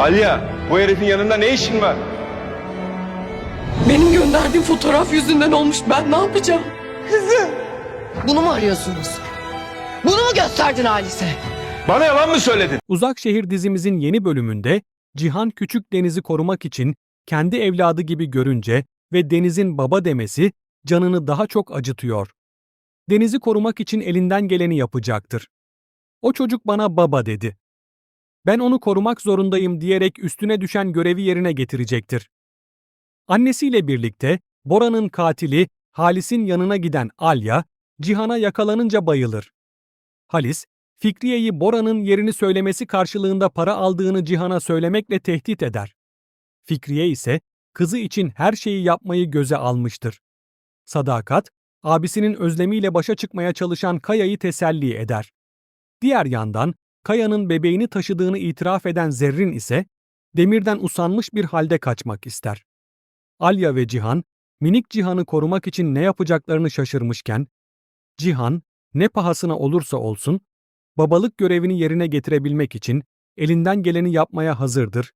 Aliya, bu herifin yanında ne işin var? Benim gönderdiğim fotoğraf yüzünden olmuş. Ben ne yapacağım? Bunu mu arıyorsunuz? Bunu mu gösterdin Halis'e? Bana yalan mı söyledin? Uzak Şehir dizimizin yeni bölümünde Cihan küçük Deniz'i korumak için kendi evladı gibi görünce ve Deniz'in baba demesi canını daha çok acıtıyor. Deniz'i korumak için elinden geleni yapacaktır. O çocuk bana baba dedi. Ben onu korumak zorundayım diyerek üstüne düşen görevi yerine getirecektir. Annesiyle birlikte Bora'nın katili Halis'in yanına giden Alya, Cihan'a yakalanınca bayılır. Halis, Fikriye'yi Bora'nın yerini söylemesi karşılığında para aldığını Cihan'a söylemekle tehdit eder. Fikriye ise kızı için her şeyi yapmayı göze almıştır. Sadakat, abisinin özlemiyle başa çıkmaya çalışan Kaya'yı teselli eder. Diğer yandan Kaya'nın bebeğini taşıdığını itiraf eden Zerrin ise Demir'den usanmış bir halde kaçmak ister. Alya ve Cihan, minik Cihan'ı korumak için ne yapacaklarını şaşırmışken, Cihan, ne pahasına olursa olsun, babalık görevini yerine getirebilmek için elinden geleni yapmaya hazırdır